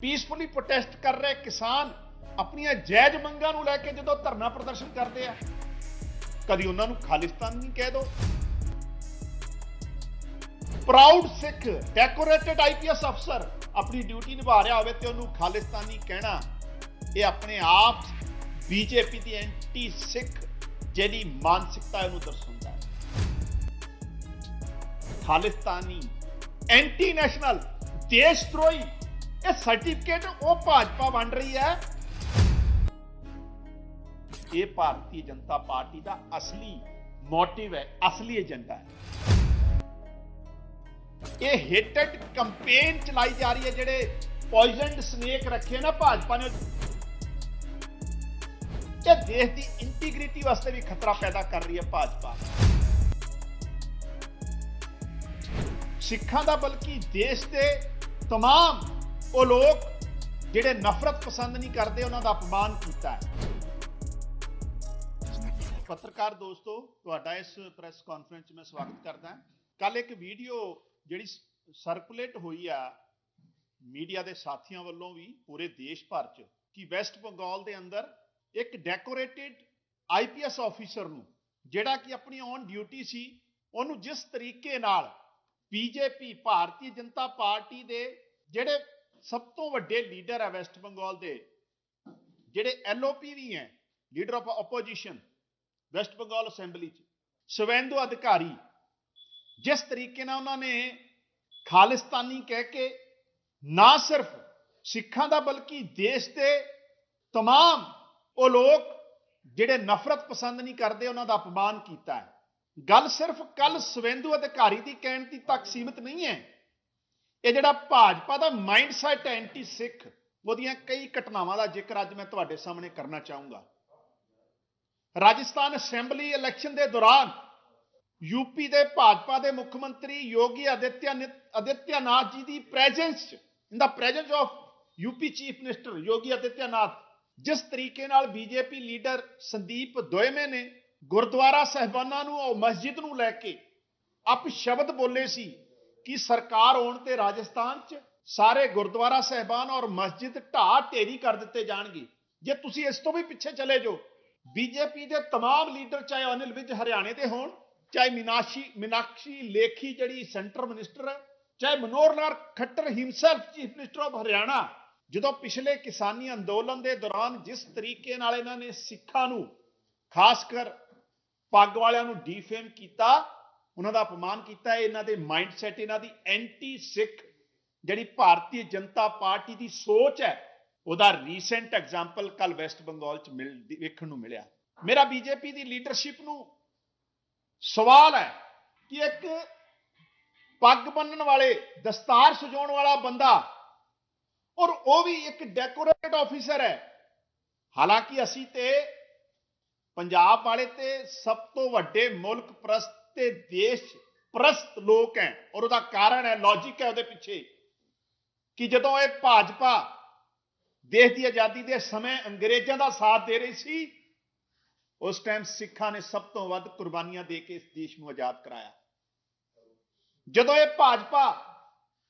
Peacefully protest ਕਰ ਰਹੇ ਕਿਸਾਨ ਆਪਣੀਆਂ ਜਾਇਜ਼ ਮੰਗਾਂ ਨੂੰ ਲੈ ਕੇ ਜਦੋਂ ਧਰਨਾ ਪ੍ਰਦਰਸ਼ਨ ਕਰਦੇ ਆ ਕਦੀ ਉਹਨਾਂ ਨੂੰ ਖਾਲਿਸਤਾਨੀ ਕਹਿ ਦੋ ਪ੍ਰਾਊਡ ਸਿੱਖ ਡੈਕੋਰੇਟਡ ਆਈਪੀਐਸ ਅਫਸਰ ਆਪਣੀ ਡਿਊਟੀ ਨਿਭਾ ਰਿਹਾ ਹੋਵੇ ਤੇ ਉਹਨੂੰ ਖਾਲਿਸਤਾਨੀ ਕਹਿਣਾ ਇਹ ਆਪਣੇ ਆਪ ਬੀਜੇਪੀ ਦੀ ਐਂਟੀ ਸਿੱਖ ਜਿਹੜੀ ਮਾਨਸਿਕਤਾ ਹੈ ਉਹਨੂੰ ਦਰਸਾਉਂਦਾ ਹੈ ਖਾਲਿਸਤਾਨੀ ਐਂਟੀ ਨੈਸ਼ਨਲ ਦੇਸ਼ ਦਰੋਹੀ ਇਹ ਸਰਟੀਫਿਕੇਟ ਉਹ ਭਾਜਪਾ ਵੰਡ ਰਹੀ ਹੈ ਇਹ ਭਾਰਤੀ ਜਨਤਾ ਪਾਰਟੀ ਦਾ ਅਸਲੀ ਮੋਟਿਵ ਹੈ ਅਸਲੀ ਏਜੰਡਾ ਹੈ ਇਹ ਹੇਟਡ ਕੈਂਪੇਨ ਚਲਾਈ ਜਾ ਰਹੀ ਹੈ ਜਿਹੜੇ ਪੋਇਜ਼ਨਡ ਸਨੇਕ ਰੱਖੇ ਨਾ ਭਾਜਪਾ ਨੇ ਇਹ ਦੇਸ਼ ਦੀ ਇੰਟੀਗ੍ਰਿਟੀ ਵਾਸਤੇ ਵੀ ਖਤਰਾ ਪੈਦਾ ਕਰ ਰਹੀ ਹੈ ਭਾਜਪਾ ਸਿੱਖਾਂ ਦਾ ਬਲਕਿ ਦੇਸ਼ ਦੇ तमाम ਉਹ ਲੋਕ ਜਿਹੜੇ ਨਫ਼ਰਤ ਪਸੰਦ ਨਹੀਂ ਕਰਦੇ, ਉਹਨਾਂ ਦਾ ਅਪਮਾਨ ਕੀਤਾ ਹੈ। ਪੱਤਰਕਾਰ ਦੋਸਤੋ, ਤੁਹਾਡਾ ਇਸ ਪ੍ਰੈਸ ਕਾਨਫਰੰਸ 'ਚ ਮੈਂ ਸਵਾਗਤ ਕਰਦਾ ਕੱਲ ਇੱਕ ਵੀਡੀਓ ਜਿਹੜੀ ਸਰਕੂਲੇਟ ਹੋਈ ਆ ਮੀਡੀਆ ਦੇ ਸਾਥੀਆਂ ਵੱਲੋਂ ਵੀ ਪੂਰੇ ਦੇਸ਼ ਭਰ 'ਚ ਕਿ ਵੈਸਟ ਬੰਗਾਲ ਦੇ ਅੰਦਰ ਇੱਕ ਡੈਕੋਰੇਟਿਡ ਆਈਪੀਐਸ ਆਫੀਸਰ ਨੂੰ, ਜਿਹੜਾ ਕਿ ਆਪਣੀ ਔਨ ਡਿਊਟੀ ਸੀ, ਉਹਨੂੰ ਜਿਸ ਤਰੀਕੇ ਨਾਲ ਬੀਜੇਪੀ ਭਾਰਤੀ ਜਨਤਾ ਪਾਰਟੀ ਦੇ ਜਿਹੜੇ ਸਭ ਤੋਂ ਵੱਡੇ ਲੀਡਰ ਹੈ ਵੈਸਟ ਬੰਗਾਲ ਦੇ ਜਿਹੜੇ ਐਲਓਪੀ ਵੀ ਹੈ leader of opposition West Bengal assembly ਚ ਸ਼ਵੈਂਦੂ ਅਧਿਕਾਰੀ ਜਿਸ ਤਰੀਕੇ ਨਾਲ ਉਹਨਾਂ ਨੇ ਖਾਲਿਸਤਾਨੀ ਕਹਿ ਕੇ ਨਾ ਸਿਰਫ ਸਿੱਖਾਂ ਦਾ ਬਲਕਿ ਦੇਸ਼ ਦੇ तमाम ਉਹ ਲੋਕ ਜਿਹੜੇ ਨਫ਼ਰਤ ਪਸੰਦ ਨਹੀਂ ਕਰਦੇ ਉਹਨਾਂ ਦਾ ਅਪਮਾਨ ਕੀਤਾ ਹੈ ਗੱਲ ਸਿਰਫ ਕੱਲ ਸਵੈਂਦੂ ਅਧਿਕਾਰੀ ਦੀ ਕਹਿਣ ਦੀ ਤੱਕ ਸੀਮਿਤ ਨਹੀਂ ਹੈ ਇਹ ਜਿਹੜਾ ਭਾਜਪਾ ਦਾ ਮਾਈਂਡ ਮਾਈਂਡਸੈਟ ਐਂਟੀ ਸਿੱਖ, ਉਹਦੀਆਂ ਕਈ ਘਟਨਾਵਾਂ ਦਾ ਜ਼ਿਕਰ ਅੱਜ ਮੈਂ ਤੁਹਾਡੇ ਸਾਹਮਣੇ ਕਰਨਾ ਚਾਹੂੰਗਾ। ਰਾਜਸਥਾਨ ਅਸੈਂਬਲੀ ਇਲੈਕਸ਼ਨ ਦੇ ਦੌਰਾਨ ਯੂਪੀ ਦੇ ਭਾਜਪਾ ਦੇ ਮੁੱਖ ਮੰਤਰੀ ਯੋਗੀ ਆਦਿੱਤਿਆਨਾਥ ਜੀ ਦੀ presence in the presence of UP chief minister Yogi Adityanath, ਜਿਸ ਤਰੀਕੇ ਨਾਲ ਬੀਜੇਪੀ ਲੀਡਰ ਸੰਦੀਪ ਦੋਇਮੇ ਨੇ ਗੁਰਦੁਆਰਾ ਸਹਿਬਾਨਾਂ ਨੂੰ, ਉਹ ਮਸਜਿਦ ਨੂੰ ਲੈ ਕੇ ਅਪ ਸ਼ਬਦ ਬੋਲੇ ਸੀ ਕਿ ਸਰਕਾਰ ਆਉਣ ਤੇ ਰਾਜਸਥਾਨ 'ਚ ਸਾਰੇ ਗੁਰਦੁਆਰਾ ਸਹਿਬਾਨ ਔਰ ਮਸਜਿਦ ਢਾਹ ਢੇਰੀ ਕਰ ਦਿੱਤੇ ਜਾਣਗੇ ਜੇ ਤੁਸੀਂ ਇਸ ਤੋਂ ਵੀ ਪਿੱਛੇ ਚਲੇ ਜਾਓ ਬੀਜੇਪੀ ਦੇ तमाम ਲੀਡਰ ਚਾਹੇ ਅਨਿਲ ਵਿਜ ਹਰਿਆਣੇ ਦੇ ਹੋਣ ਚਾਹੇ ਮੀਨਾਸ਼ੀ ਮੀਨਾਕਸ਼ੀ ਲੇਖੀ ਜਿਹੜੀ ਸੈਂਟਰ ਮਿਨਿਸਟਰ ਹੈ ਚਾਹੇ Manohar Lal Khattar himself chief minister of Haryana ਜਦੋਂ ਪਿਛਲੇ ਕਿਸਾਨੀ ਅੰਦੋਲਨ ਦੇ ਦੌਰਾਨ ਜਿਸ ਤਰੀਕੇ ਨਾਲ ਇਹਨਾਂ ਨੇ ਸਿੱਖਾਂ ਨੂੰ ਖਾਸ ਕਰ ਪੱਗ ਵਾਲਿਆਂ ਨੂੰ ਡੀਫੇਮ ਕੀਤਾ ਉਹਨਾਂ ਦਾ ਅਪਮਾਨ ਕੀਤਾ ਹੈ ਇਹਨਾਂ ਦੇ ਮਾਈਂਡਸੈਟ ਇਹਨਾਂ ਦੀ ਐਂਟੀ ਸਿੱਖ ਜਿਹੜੀ ਭਾਰਤੀ ਜਨਤਾ ਪਾਰਟੀ ਦੀ ਸੋਚ ਹੈ, ਉਹਦਾ ਰੀਸੈਂਟ ਐਗਜ਼ਾਮਪਲ ਕੱਲ ਵੈਸਟ ਬੰਗਾਲ ਚ ਮਿਲ, ਵੇਖਣ ਨੂੰ ਮਿਲਿਆ। ਮੇਰਾ ਬੀਜੇਪੀ ਦੀ ਲੀਡਰਸ਼ਿਪ ਨੂੰ ਸਵਾਲ ਹੈ ਕਿ ਇੱਕ ਪੱਗ ਬੰਨਣ ਵਾਲੇ, ਦਸਤਾਰ ਸਜਾਉਣ ਵਾਲਾ ਬੰਦਾ, ਔਰ ਉਹ ਵੀ ਇੱਕ ਡੈਕੋਰੇਟ ਆਫੀਸਰ ਹੈ। ਹਾਲਾਂਕਿ ਅਸੀਂ ਤੇ ਪੰਜਾਬ ਵਾਲੇ ਤੇ ਸਭ ਤੋਂ ਵੱਡੇ ਮੁਲਕ ਪ੍ਰਸਤ ਤੇ ਦੇਸ਼ ਪ੍ਰਸਤ ਲੋਕ ਹੈ ਔਰ ਉਹਦਾ ਕਾਰਨ ਹੈ ਲੌਜੀਕ ਹੈ ਉਹਦੇ ਪਿੱਛੇ ਕਿ ਜਦੋਂ ਇਹ ਭਾਜਪਾ ਦੇਸ਼ ਦੀ ਆਜ਼ਾਦੀ ਦੇ ਸਮੇਂ ਅੰਗਰੇਜ਼ਾਂ ਦਾ ਸਾਥ ਦੇ ਰਹੀ ਸੀ, ਉਸ ਟਾਈਮ ਸਿੱਖਾਂ ਨੇ ਸਭ ਤੋਂ ਵੱਧ ਕੁਰਬਾਨੀਆਂ ਦੇ ਕੇ ਇਸ ਦੇਸ਼ ਨੂੰ ਆਜ਼ਾਦ ਕਰਾਇਆ। ਜਦੋਂ ਇਹ ਭਾਜਪਾ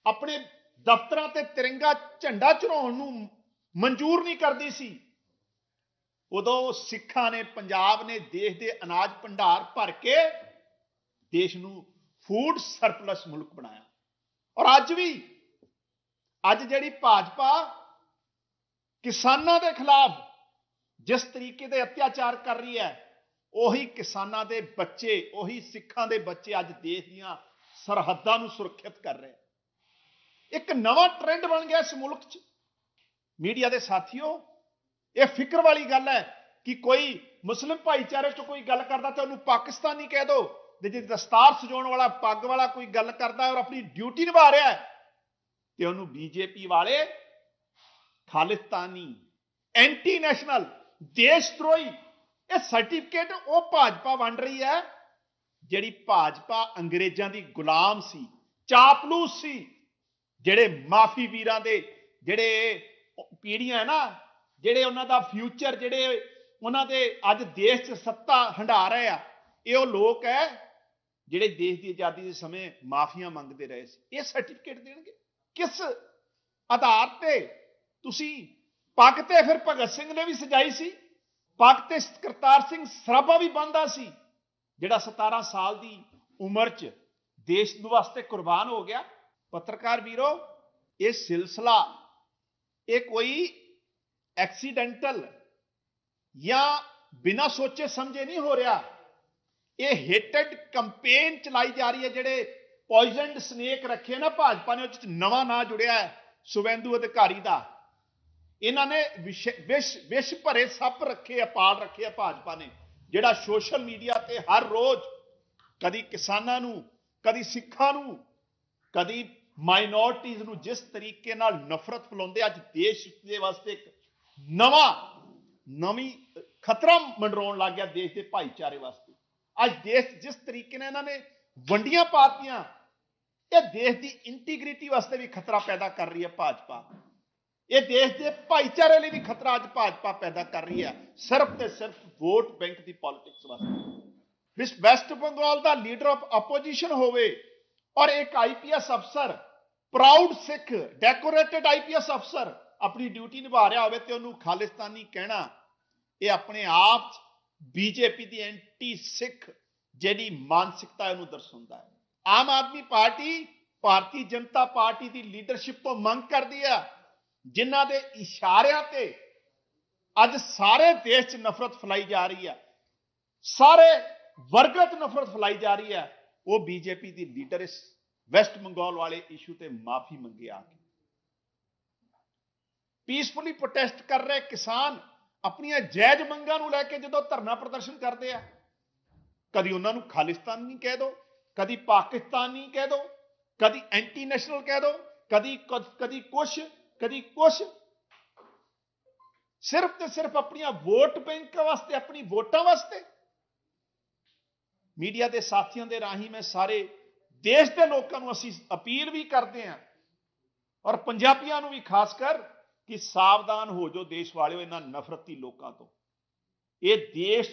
ਆਪਣੇ ਦਫ਼ਤਰਾਂ ਤੇ ਤਿਰੰਗਾ ਝੰਡਾ ਚੜਾਉਣ ਨੂੰ ਮਨਜ਼ੂਰ ਨਹੀਂ ਕਰਦੀ ਸੀ, ਉਦੋਂ ਸਿੱਖਾਂ ਨੇ, ਪੰਜਾਬ ਨੇ ਦੇਸ਼ ਦੇ ਅਨਾਜ ਭੰਡਾਰ ਭਰ ਕੇ ਦੇਸ਼ ਨੂੰ ਫੂਡ ਸਰਪਲਸ ਮੁਲਕ ਬਣਾਇਆ। ਔਰ ਅੱਜ ਵੀ, ਅੱਜ ਜਿਹੜੀ ਭਾਜਪਾ ਕਿਸਾਨਾਂ ਦੇ ਖਿਲਾਫ ਜਿਸ ਤਰੀਕੇ ਦੇ ਅਤਿਆਚਾਰ ਕਰ ਰਹੀ ਹੈ, ਉਹੀ ਕਿਸਾਨਾਂ ਦੇ ਬੱਚੇ, ਉਹੀ ਸਿੱਖਾਂ ਦੇ ਬੱਚੇ ਅੱਜ ਦੇਸ਼ ਦੀਆਂ ਸਰਹੱਦਾਂ ਨੂੰ ਸੁਰੱਖਿਅਤ ਕਰ ਰਹੇ ਇੱਕ ਨਵਾਂ ਟ੍ਰੈਂਡ ਬਣ ਗਿਆ ਇਸ ਮੁਲਕ 'ਚ। ਮੀਡੀਆ ਦੇ ਸਾਥੀਓ, ਇਹ ਫਿਕਰ ਵਾਲੀ ਗੱਲ ਹੈ ਕਿ ਕੋਈ ਮੁਸਲਿਮ ਭਾਈਚਾਰੇ 'ਚ ਕੋਈ ਗੱਲ ਕਰਦਾ ਤੇ ਉਹਨੂੰ ਪਾਕਿਸਤਾਨੀ ਕਹਿ ਦੋ ਤੇ ਜੇ ਦਸਤਾਰ ਸਜਾਉਣ ਵਾਲਾ, ਪੱਗ ਵਾਲਾ ਕੋਈ ਗੱਲ ਕਰਦਾ ਔਰ ਆਪਣੀ ਡਿਊਟੀ ਨਿਭਾ ਰਿਹਾ ਹੈ, ਤੇ ਉਹਨੂੰ ਬੀਜੇਪੀ ਵਾਲੇ ਖਾਲਿਸਤਾਨੀ ਐਂਟੀ ਨੈਸ਼ਨਲ ਦੇਸ਼ ਦਰੋਹੀ ਇਹ ਸਰਟੀਫਿਕੇਟ ਉਹ ਭਾਜਪਾ ਵੰਡ ਰਹੀ ਹੈ, ਜਿਹੜੀ ਭਾਜਪਾ ਅੰਗਰੇਜ਼ਾਂ ਦੀ ਗੁਲਾਮ ਸੀ, ਚਾਪਲੂਸ ਸੀ, ਜਿਹੜੇ ਮਾਫੀ ਵੀਰਾਂ ਦੇ ਜਿਹੜੇ ਪੀੜੀਆਂ ਹੈ ਨਾ, ਜਿਹੜੇ ਉਹਨਾਂ ਦਾ ਫਿਊਚਰ ਜਿਹੜੇ ਉਹਨਾਂ ਦੇ ਅੱਜ ਦੇਸ਼ 'ਚ ਸੱਤਾ ਹੰਡਾ ਰਹੇ ਆ, ਇਹ ਉਹ ਲੋਕ ਹੈ ਜਿਹੜੇ ਦੇਸ਼ ਦੀ ਆਜ਼ਾਦੀ ਦੇ ਸਮੇਂ ਮਾਫੀਆਂ ਮੰਗਦੇ ਰਹੇ ਸੀ, ਇਹ ਸਰਟੀਫਿਕੇਟ ਦੇਣਗੇ? ਕਿਸ ਆਧਾਰ ਤੇ? ਤੁਸੀਂ ਪੱਗ ਤੇ ਫਿਰ ਭਗਤ ਸਿੰਘ ਨੇ ਵੀ ਸਜਾਈ ਸੀ, ਪੱਗ ਤੇ ਕਰਤਾਰ ਸਿੰਘ ਸਰਾਭਾ ਵੀ ਬੰਦਾ ਸੀ, ਜਿਹੜਾ 17 ਸਾਲ ਦੀ ਉਮਰ 'ਚ ਦੇਸ਼ ਵਾਸਤੇ ਕੁਰਬਾਨ ਹੋ ਗਿਆ। ਪੱਤਰਕਾਰ ਵੀਰੋ, ਇਹ ਸਿਲਸਿਲਾ, ਇਹ ਕੋਈ ਐਕਸੀਡੈਂਟਲ ਜਾਂ ਬਿਨਾਂ ਸੋਚੇ ਸਮਝੇ ਨਹੀਂ ਹੋ ਰਿਹਾ। ਇਹ ਹੇਟਡ ਕੈਂਪੇਨ ਚਲਾਈ ਜਾ ਰਹੀ ਹੈ, ਜਿਹੜੇ ਪੋਇਜ਼ਨਡ ਸਨੇਕ ਰੱਖੇ ਨਾ ਭਾਜਪਾ ਨੇ ਉਹਦੇ 'ਚ ਨਵਾਂ ਨਾਂ ਜੁੜਿਆ ਹੈ, ਸੁਵੈਂਦੂ ਅਧਿਕਾਰੀ ਦਾ। ਇਹਨਾਂ ਨੇ ਵਿਸ਼ ਵਿਸ਼ ਵਿਸ਼ ਭਰੇ ਸੱਪ ਰੱਖੇ ਆ, ਪਾਲ ਰੱਖੇ ਆ ਭਾਜਪਾ ਨੇ, ਜਿਹੜਾ ਸੋਸ਼ਲ ਮੀਡੀਆ ਤੇ ਹਰ ਰੋਜ਼ ਕਦੀ ਕਿਸਾਨਾਂ ਨੂੰ, ਕਦੀ ਸਿੱਖਾਂ ਨੂੰ, ਕਦੀ ਮਾਈਨੋਰਟੀਜ਼ ਨੂੰ ਜਿਸ ਤਰੀਕੇ ਨਾਲ ਨਫ਼ਰਤ ਫੈਲਾਉਂਦੇ ਅੱਜ ਦੇਸ਼ ਦੇ ਵਾਸਤੇ ਇੱਕ ਨਵਾਂ, ਨਵੀਂ ਖਤਰਾ ਮੰਡਰਾਉਣ ਲੱਗ ਗਿਆ ਦੇਸ਼ ਦੇ ਭਾਈਚਾਰੇ ਵਾਸਤੇ। ਅੱਜ ਦੇਸ਼ ਜਿਸ ਤਰੀਕੇ ਨਾਲ ਇਹਨਾਂ ਨੇ ਵੰਡੀਆਂ ਪਾਤੀਆਂ, ਇਹ ਦੇਸ਼ ਦੀ ਇੰਟੀਗ੍ਰਿਟੀ ਵਾਸਤੇ ਵੀ ਖਤਰਾ ਪੈਦਾ ਕਰ ਰਹੀ ਹੈ ਭਾਜਪਾ। ਇਹ ਦੇਸ਼ ਦੇ ਭਾਈਚਾਰੇ ਲਈ ਵੀ ਖਤਰਾ ਅੱਜ ਭਾਜਪਾ ਪੈਦਾ ਕਰ ਰਹੀ ਹੈ, ਸਿਰਫ ਤੇ ਸਿਰਫ ਵੋਟ ਬੈਂਕ ਦੀ ਪੋਲਿਟਿਕਸ ਵਾਸਤੇ। ਵਿਸ ਵੈਸਟ ਬੰਗਾਲ ਦਾ ਲੀਡਰ ਆਫ ਆਪੋਜੀਸ਼ਨ ਹੋਵੇ ਔਰ ਇੱਕ ਆਈਪੀਐਸ ਅਫਸਰ ਪ੍ਰਾਊਡ ਸਿੱਖ ਡੈਕੋਰੇਟਡ ਆਈਪੀਐਸ ਅਫਸਰ ਆਪਣੀ ਡਿਊਟੀ ਨਿਭਾ ਰਿਹਾ ਹੋਵੇ ਤੇ ਉਹਨੂੰ ਖਾਲਿਸਤਾਨੀ ਕਹਿਣਾ, ਇਹ ਆਪਣੇ ਆਪ ਬੀਜੇਪੀ ਦੀ ਐਂਟੀ ਸਿੱਖ ਜਿਹੜੀ ਮਾਨਸਿਕਤਾ ਇਹਨੂੰ ਦਰਸਾਉਂਦਾ ਹੈ ਆਮ ਆਦਮੀ ਪਾਰਟੀ ਭਾਰਤੀ ਜਨਤਾ ਪਾਰਟੀ ਦੀ ਲੀਡਰਸ਼ਿਪ ਤੋਂ ਮੰਗ ਕਰਦੀ ਹੈ ਜਿਨ੍ਹਾਂ ਦੇ ਇਸ਼ਾਰਿਆਂ ਤੇ ਅੱਜ ਸਾਰੇ ਦੇਸ਼ 'ਚ ਨਫ਼ਰਤ ਫੈਲਾਈ ਜਾ ਰਹੀ ਹੈ ਸਾਰੇ ਵਰਗਾਂ 'ਚ ਨਫ਼ਰਤ ਫੈਲਾਈ ਜਾ ਰਹੀ ਹੈ ਉਹ ਬੀਜੇਪੀ ਦੀ ਲੀਡਰ ਇਸ ਵੈਸਟ ਬੰਗਾਲ ਵਾਲੇ ਇਸ਼ੂ ਤੇ ਮਾਫੀ ਮੰਗੇ ਆ ਕੇ ਪੀਸਫੁਲੀ ਪ੍ਰੋਟੈਸਟ ਕਰ ਰਹੇ ਕਿਸਾਨ ਆਪਣੀਆਂ ਜਾਇਜ਼ ਮੰਗਾਂ ਨੂੰ ਲੈ ਕੇ ਜਦੋਂ ਧਰਨਾ ਪ੍ਰਦਰਸ਼ਨ ਕਰਦੇ ਆ, ਕਦੀ ਉਹਨਾਂ ਨੂੰ ਖਾਲਿਸਤਾਨੀ ਕਹਿ ਦੋ, ਕਦੀ ਪਾਕਿਸਤਾਨੀ ਕਹਿ ਦੋ, ਕਦੀ ਐਂਟੀ ਨੈਸ਼ਨਲ ਕਹਿ ਦੋ, ਕਦੀ ਕਦੀ ਕੁਛ ਕਦੀ ਕੁਛ। ਸਿਰਫ ਤੇ ਸਿਰਫ ਆਪਣੀਆਂ ਵੋਟ ਬੈਂਕ ਵਾਸਤੇ, ਆਪਣੀ ਵੋਟਾਂ ਵਾਸਤੇ। ਮੀਡੀਆ ਦੇ ਸਾਥੀਆਂ ਦੇ ਰਾਹੀਂ ਮੈਂ ਸਾਰੇ ਦੇਸ਼ ਦੇ ਲੋਕਾਂ ਨੂੰ ਅਸੀਂ ਅਪੀਲ ਵੀ ਕਰਦੇ ਹਾਂ ਔਰ ਪੰਜਾਬੀਆਂ ਨੂੰ ਵੀ, ਖਾਸ ਕਰ ਕਿ ਸਾਵਧਾਨ ਹੋ ਜਾਓ ਦੇਸ਼ ਵਾਲਿਓ ਇਹਨਾਂ ਨਫ਼ਰਤੀ ਲੋਕਾਂ ਤੋਂ। ਇਹ ਦੇਸ਼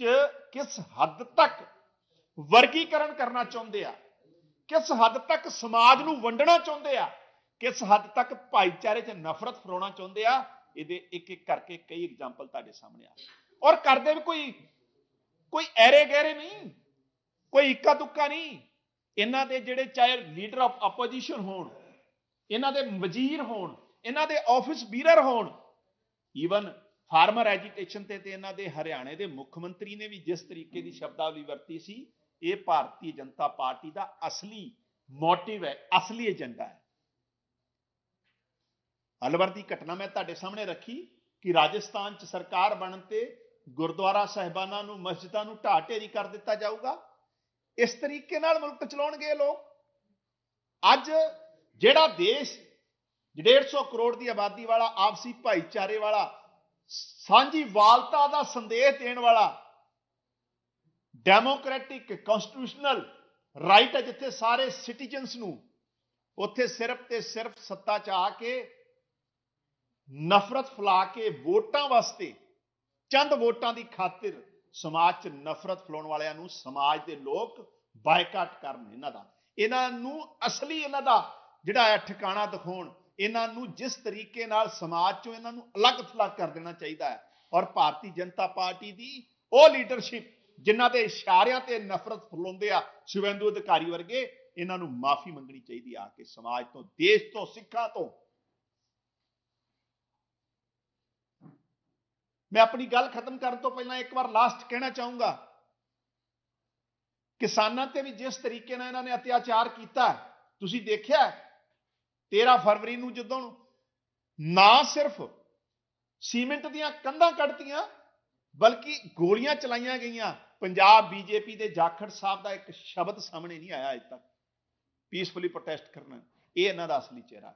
'ਚ ਕਿਸ ਹੱਦ ਤੱਕ ਵਰਗੀਕਰਨ ਕਰਨਾ ਚਾਹੁੰਦੇ ਆ? ਕਿਸ ਹੱਦ ਤੱਕ ਸਮਾਜ ਨੂੰ ਵੰਡਣਾ ਚਾਹੁੰਦੇ ਆ? ਕਿਸ ਹੱਦ ਤੱਕ ਭਾਈਚਾਰੇ 'ਚ ਨਫ਼ਰਤ ਫਰਾਉਣਾ ਚਾਹੁੰਦੇ ਆ? ਇਹਦੇ ਇੱਕ ਇੱਕ ਕਰਕੇ ਕਈ ਐਗਜ਼ਾਮਪਲ ਤੁਹਾਡੇ ਸਾਹਮਣੇ ਆ ਔਰ ਕਰਦੇ ਵੀ ਕੋਈ ਕੋਈ ਐਰੇ ਗਹਿਰੇ ਨਹੀਂ, ਕੋਈ ਇੱਕਾ ਦੁੱਕਾ ਨਹੀਂ। ਇਹਨਾਂ ਦੇ ਜਿਹੜੇ ਚਾਹੇ ਲੀਡਰ ਆਫ ਆਪੋਜੀਸ਼ਨ ਹੋਣ, ਇਹਨਾਂ ਦੇ ਵਜ਼ੀਰ ਹੋਣ ਇਹਨਾਂ ਦੇ ਆਫਿਸ ਬੀਰਰ ਹੋਣ। ਈਵਨ ਫਾਰਮਰ ਐਜੀਟੇਸ਼ਨ ਤੇ ਤੇ ਇਹਨਾਂ ਦੇ ਹਰਿਆਣੇ ਦੇ ਮੁੱਖ ਮੰਤਰੀ ਨੇ ਵੀ ਜਿਸ ਤਰੀਕੇ ਦੀ ਸ਼ਬਦਾਵਲੀ ਵਰਤੀ ਸੀ, ਇਹ ਭਾਰਤੀ ਜਨਤਾ ਪਾਰਟੀ ਦਾ ਅਸਲੀ ਮੋਟਿਵ ਹੈ, ਅਸਲੀ ਏਜੰਡਾ ਹੈ। ਅਲਵਰ ਦੀ ਘਟਨਾ ਮੈਂ ਤੁਹਾਡੇ ਸਾਹਮਣੇ ਰੱਖੀ ਕਿ ਰਾਜਸਥਾਨ 'ਚ ਸਰਕਾਰ ਬਣਨ ਤੇ ਗੁਰਦੁਆਰਾ ਸਾਹਿਬਾਨਾਂ ਨੂੰ, ਮਸਜਿਦਾਂ ਨੂੰ ਢਾਹ ਢੇਰੀ ਕਰ ਦਿੱਤਾ ਜਾਊਗਾ। ਇਸ ਤਰੀਕੇ ਨਾਲ ਮੁਲਕ ਚਲਾਉਣਗੇ ਲੋਕ। ਅੱਜ ਜਿਹੜਾ ਦੇਸ਼ 150 ਕਰੋੜ ਦੀ ਆਬਾਦੀ ਵਾਲਾ, ਆਪਸੀ ਭਾਈਚਾਰੇ ਵਾਲਾ, ਸਾਂਝੀ ਵਾਲਤਾ ਦਾ ਸੰਦੇਸ਼ ਦੇਣ ਵਾਲਾ ਡੈਮੋਕ੍ਰੈਟਿਕ ਕਨਸਟੀਟਿਊਸ਼ਨਲ ਰਾਈਟ ਹੈ ਜਿੱਥੇ ਸਾਰੇ ਸਿਟੀਜ਼ਨਸ ਨੂੰ ਉੱਥੇ ਸਿਰਫ ਤੇ ਸਿਰਫ ਸੱਤਾ 'ਚ ਆ ਕੇ ਨਫ਼ਰਤ ਫੈਲਾ ਕੇ ਵੋਟਾਂ ਵਾਸਤੇ, ਚੰਦ ਵੋਟਾਂ ਦੀ ਖਾਤਰ ਸਮਾਜ 'ਚ ਨਫ਼ਰਤ ਫੈਲਾਉਣ ਵਾਲਿਆਂ ਨੂੰ ਸਮਾਜ ਦੇ ਲੋਕ ਬਾਈਕਾਟ ਕਰਨ ਇਹਨਾਂ ਦਾ। ਇਹਨਾਂ ਨੂੰ ਅਸਲੀ ਇਹਨਾਂ ਦਾ ਜਿਹੜਾ ਹੈ ਠਿਕਾਣਾ ਦਿਖਾਉਣ ਇਹਨਾਂ ਨੂੰ ਜਿਸ ਤਰੀਕੇ ਨਾਲ ਸਮਾਜ 'ਚੋਂ ਇਹਨਾਂ ਨੂੰ ਅਲੱਗ ਥਲੱਗ ਕਰ ਦੇਣਾ ਚਾਹੀਦਾ ਹੈ। ਔਰ ਭਾਰਤੀ ਜਨਤਾ ਪਾਰਟੀ ਦੀ ਉਹ ਲੀਡਰਸ਼ਿਪ ਜਿਨ੍ਹਾਂ ਦੇ ਇਸ਼ਾਰਿਆਂ ਤੇ ਨਫ਼ਰਤ ਫੈਲਾਉਂਦੇ ਆ ਸ਼ਿਵੈਂਦੂ ਅਧਿਕਾਰੀ ਵਰਗੇ, ਇਹਨਾਂ ਨੂੰ ਮਾਫੀ ਮੰਗਣੀ ਚਾਹੀਦੀ ਆ ਕਿ ਸਮਾਜ ਤੋਂ, ਦੇਸ਼ ਤੋਂ, ਸਿੱਖਾਂ ਤੋਂ। ਮੈਂ ਆਪਣੀ ਗੱਲ ਖਤਮ ਕਰਨ ਤੋਂ ਪਹਿਲਾਂ ਇੱਕ ਵਾਰ ਲਾਸਟ ਕਹਿਣਾ ਚਾਹੂੰਗਾ। ਕਿਸਾਨਾਂ ਤੇ ਵੀ ਜਿਸ ਤਰੀਕੇ ਨਾਲ ਇਹਨਾਂ ਨੇ ਅਤਿਆਚਾਰ ਕੀਤਾ ਤੁਸੀਂ ਦੇਖਿਆ 13 ਫਰਵਰੀ ਨੂੰ ਜਦੋਂ ਨਾ ਸਿਰਫ ਸੀਮੈਂਟ ਦੀਆਂ ਕੰਧਾਂ ਕੱਢਤੀਆਂ, ਬਲਕਿ ਗੋਲੀਆਂ ਚਲਾਈਆਂ ਗਈਆਂ, ਪੰਜਾਬ ਬੀਜੇਪੀ ਦੇ ਜਾਖੜ ਸਾਹਿਬ ਦਾ ਇੱਕ ਸ਼ਬਦ ਸਾਹਮਣੇ ਨਹੀਂ ਆਇਆ ਅਜੇ ਤੱਕ। ਪੀਸਫੁਲੀ ਪ੍ਰੋਟੈਸਟ ਕਰਨਾ, ਇਹ ਇਹਨਾਂ ਦਾ ਅਸਲੀ ਚਿਹਰਾ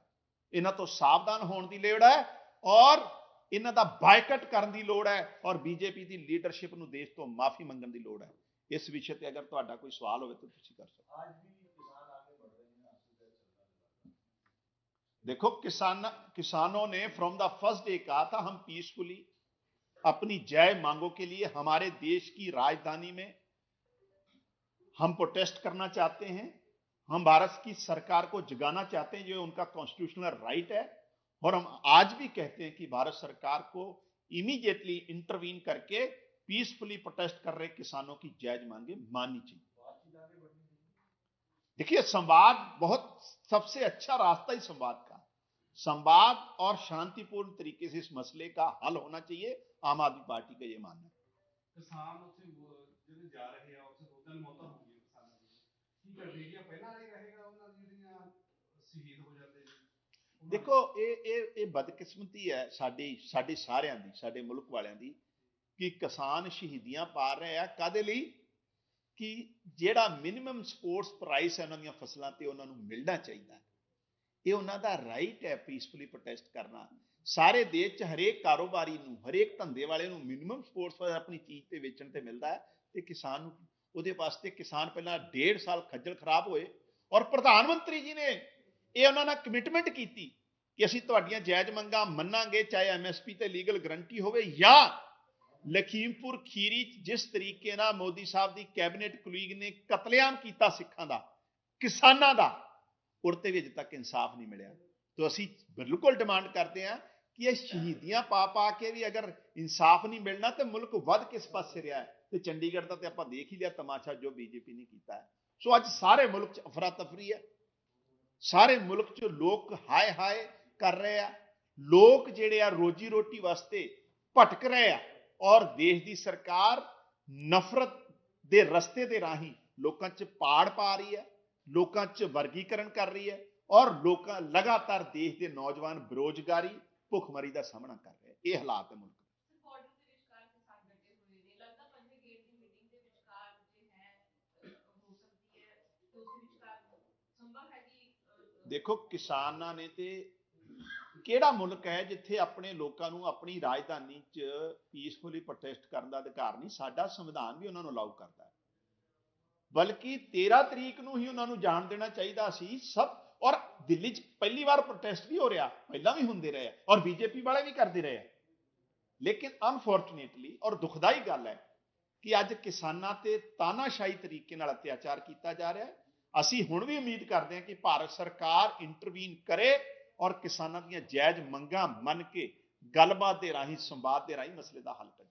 ਇਹਨਾਂ ਤੋਂ ਸਾਵਧਾਨ ਹੋਣ ਦੀ ਲੋੜ ਹੈ ਔਰ ਇਹਨਾਂ ਦਾ ਬਾਈਕਟ ਕਰਨ ਦੀ ਲੋੜ ਹੈ ਔਰ ਬੀਜੇਪੀ ਦੀ ਲੀਡਰਸ਼ਿਪ ਨੂੰ ਦੇਸ਼ ਤੋਂ ਮਾਫੀ ਮੰਗਣ ਦੀ ਲੋੜ ਹੈ। ਇਸ ਵਿਸ਼ੇ ਤੇ ਅਗਰ ਤੁਹਾਡਾ ਕੋਈ ਸਵਾਲ ਹੋਵੇ ਤਾਂ ਤੁਸੀਂ ਕਰ ਸਕੋ देखो, किसान, किसानों ने फ्रॉम द फ़र्स्ट डे कहा था, हम पीसफुली अपनी जय मांगों के लिए हमारे देश की राजधानी में हम प्रोटेस्ट करना चाहते हैं। हम भारत की सरकार को जगाना चाहते हैं, जो उनका कॉन्स्टिट्यूशनल राइट है। और हम आज भी कहते हैं कि भारत सरकार को इमीडिएटली इंटरवीन करके पीसफुली प्रोटेस्ट कर रहे किसानों की जायज़ मांगे, माननी चाहिए। देखिए, संवाद बहुत सबसे अच्छा रास्ता ही संवाद का संवाद और शांतिपूर्ण तरीके से इस मसले का हल होना चाहिए आम आदमी पार्टी का ये मानना है ਕਿਸਾਨ ਉੱਥੇ ਉਹ ਜਿਹੜੇ ਜਾ ਰਹੇ ਆ ਉੱਥੇ ਦੋ ਤਿੰਨ ਮੌਤਾਂ ਹੋ ਗਈਆਂ ਕਿਸਾਨਾਂ ਦੀਆਂ ਕੀ ਕਰਨਗੀਆਂ ਪਹਿਲਾਂ ਵਾਲੀ ਰਹੇਗਾ ਉਹਨਾਂ ਦੀ ਜਿਹੜੀਆਂ ਸ਼ਹੀਦ ਹੋ ਜਾਂਦੇ ਨੇ ਉਹਨਾਂ ਦੇਖੋ ਇਹ ਇਹ ਇਹ ਬਦਕਿਸਮਤੀ ਹੈ ਸਾਡੀ ਸਾਡੇ ਸਾਰਿਆਂ ਦੀ ਸਾਡੇ ਮੁਲਕ ਵਾਲਿਆਂ ਦੀ ਕਿ ਕਿਸਾਨ ਸ਼ਹੀਦੀਆਂ ਪਾ ਰਹੇ ਆ ਕਾਦੇ ਲਈ ਕਿ ਜਿਹੜਾ ਮਿਨੀਮਮ ਸਪੋਰਟਸ ਪ੍ਰਾਈਸ ਹੈ ਉਹਨਾਂ ਦੀਆਂ ਫਸਲਾਂ ਤੇ ਉਹਨਾਂ ਨੂੰ ਮਿਲਣਾ ਚਾਹੀਦਾ ਹੈ ਇਹ ਉਹਨਾਂ ਦਾ ਰਾਈਟ ਹੈ ਪੀਸਫੁਲੀ ਪ੍ਰੋਟੈਸਟ ਕਰਨਾ। ਸਾਰੇ ਦੇਸ਼ 'ਚ ਹਰੇਕ ਕਾਰੋਬਾਰੀ ਨੂੰ, ਹਰੇਕ ਧੰਦੇ ਵਾਲੇ ਨੂੰ ਮਿਨੀਮਮ ਸਪੋਰਟਸ ਆਪਣੀ ਚੀਜ਼ ਤੇ ਵੇਚਣ ਤੇ ਮਿਲਦਾ ਹੈ ਤੇ ਕਿਸਾਨ ਨੂੰ, ਉਹਦੇ ਵਾਸਤੇ ਕਿਸਾਨ ਪਹਿਲਾਂ ਡੇਢ ਸਾਲ ਖੱਜਲ ਖਰਾਬ ਹੋਏ ਔਰ ਪ੍ਰਧਾਨ ਮੰਤਰੀ ਜੀ ਨੇ ਇਹ ਉਹਨਾਂ ਨਾਲ ਕਮਿਟਮੈਂਟ ਕੀਤੀ ਕਿ ਅਸੀਂ ਤੁਹਾਡੀਆਂ ਜਾਇਜ਼ ਮੰਗਾਂ ਮੰਨਾਂਗੇ, ਚਾਹੇ ਐਮਐਸਪੀ ਤੇ ਲੀਗਲ ਗਰੰਟੀ ਹੋਵੇ ਜਾਂ ਲਖੀਮਪੁਰ ਖੀਰੀ 'ਚ ਜਿਸ ਤਰੀਕੇ ਨਾਲ ਮੋਦੀ ਸਾਹਿਬ ਦੀ ਕੈਬਨਿਟ ਕੁਲੀਗ ਨੇ ਕਤਲੇਆਮ ਕੀਤਾ ਸਿੱਖਾਂ ਦਾ, ਕਿਸਾਨਾਂ ਦਾ। ਉਰਤੇ ਵੀ ਅਜੇ ਤੱਕ ਇਨਸਾਫ ਨਹੀਂ ਮਿਲਿਆ। ਤੋਂ ਅਸੀਂ ਬਿਲਕੁਲ ਡਿਮਾਂਡ ਕਰਦੇ ਹਾਂ ਕਿ ਇਹ ਸ਼ਹੀਦੀਆਂ ਪਾ ਪਾ ਕੇ ਵੀ ਅਗਰ ਇਨਸਾਫ ਨਹੀਂ ਮਿਲਣਾ ਤੇ ਮੁਲਕ ਵੱਧ ਕਿਸ ਪਾਸੇ ਰਿਹਾ ਹੈ। ਤੇ ਚੰਡੀਗੜ੍ਹ ਦਾ ਤੇ ਆਪਾਂ ਦੇਖ ਹੀ ਲਿਆ ਤਮਾਸ਼ਾ ਜੋ ਬੀਜੇਪੀ ਨੇ ਕੀਤਾ ਹੈ। ਸੋ ਅੱਜ ਸਾਰੇ ਮੁਲਕ 'ਚ ਅਫਰਾ ਤਫਰੀ ਹੈ। ਸਾਰੇ ਮੁਲਕ 'ਚ ਲੋਕ ਹਾਏ ਹਾਏ ਕਰ ਰਹੇ ਆ। ਲੋਕ ਜਿਹੜੇ ਆ ਰੋਜੀ ਰੋਟੀ ਵਾਸਤੇ ਭਟਕ ਰਹੇ ਆ ਔਰ ਦੇਸ਼ ਦੀ ਸਰਕਾਰ ਨਫ਼ਰਤ ਦੇ ਰਸਤੇ ਦੇ ਰਾਹੀਂ ਲੋਕਾਂ 'ਚ ਪਾੜ ਪਾ ਰਹੀ ਹੈ। ਲੋਕਾਂ 'ਚ ਵਰਗੀਕਰਨ ਕਰ ਰਹੀ ਹੈ ਔਰ ਲੋਕਾਂ ਲਗਾਤਾਰ ਦੇਸ਼ ਦੇ ਨੌਜਵਾਨ ਬੇਰੋਜ਼ਗਾਰੀ ਭੁੱਖਮਰੀ ਦਾ ਸਾਹਮਣਾ ਕਰ ਰਹੇ ਇਹ ਹਾਲਾਤ ਹੈ ਮੁਲਕ ਦੇਖੋ ਕਿਸਾਨਾਂ ਨੇ ਤੇ ਕਿਹੜਾ ਮੁਲਕ ਹੈ ਜਿੱਥੇ ਆਪਣੇ ਲੋਕਾਂ ਨੂੰ ਆਪਣੀ ਰਾਜਧਾਨੀ 'ਚ ਪੀਸਫੁਲੀ ਪ੍ਰੋਟੈਸਟ ਕਰਨ ਦਾ ਅਧਿਕਾਰ ਨਹੀਂ? ਸਾਡਾ ਸੰਵਿਧਾਨ ਵੀ ਉਹਨਾਂ ਨੂੰ ਅਲਾਉ ਕਰਦਾ ਹੈ। ਬਲਕਿ 13 ਤਰੀਕ ਨੂੰ ਹੀ ਉਹਨਾਂ ਨੂੰ ਜਾਣ ਦੇਣਾ ਚਾਹੀਦਾ ਸੀ ਸਭ। ਔਰ ਦਿੱਲੀ 'ਚ ਪਹਿਲੀ ਵਾਰ ਪ੍ਰੋਟੈਸਟ ਵੀ ਹੋ ਰਿਹਾ। ਪਹਿਲਾਂ ਵੀ ਹੁੰਦੇ ਰਹੇ ਆ। ਔਰ ਬੀਜੇਪੀ ਵਾਲੇ ਵੀ ਕਰਦੇ ਰਹੇ ਆ। ਲੇਕਿਨ ਅਨਫੋਰਚੂਨੇਟਲੀ ਔਰ ਦੁਖਦਾਈ ਗੱਲ ਹੈ ਕਿ ਅੱਜ ਕਿਸਾਨਾਂ ਤੇ ਤਾਨਾਸ਼ਾਹੀ ਤਰੀਕੇ ਨਾਲ ਅਤਿਆਚਾਰ ਕੀਤਾ ਜਾ ਰਿਹਾ ਹੈ। ਅਸੀਂ ਹੁਣ ਵੀ ਉਮੀਦ ਕਰਦੇ ਹਾਂ ਕਿ ਭਾਰਤ ਸਰਕਾਰ ਇੰਟਰਵੀਨ ਕਰੇ ਔਰ ਕਿਸਾਨਾਂ ਦੀਆਂ ਜਾਇਜ਼ ਮੰਗਾਂ ਮੰਨ ਕੇ ਗੱਲਬਾਤ ਦੇ ਰਾਹੀਂ, ਸੰਵਾਦ ਦੇ ਰਾਹੀਂ ਮਸਲੇ ਦਾ ਹੱਲ ਕਰੇ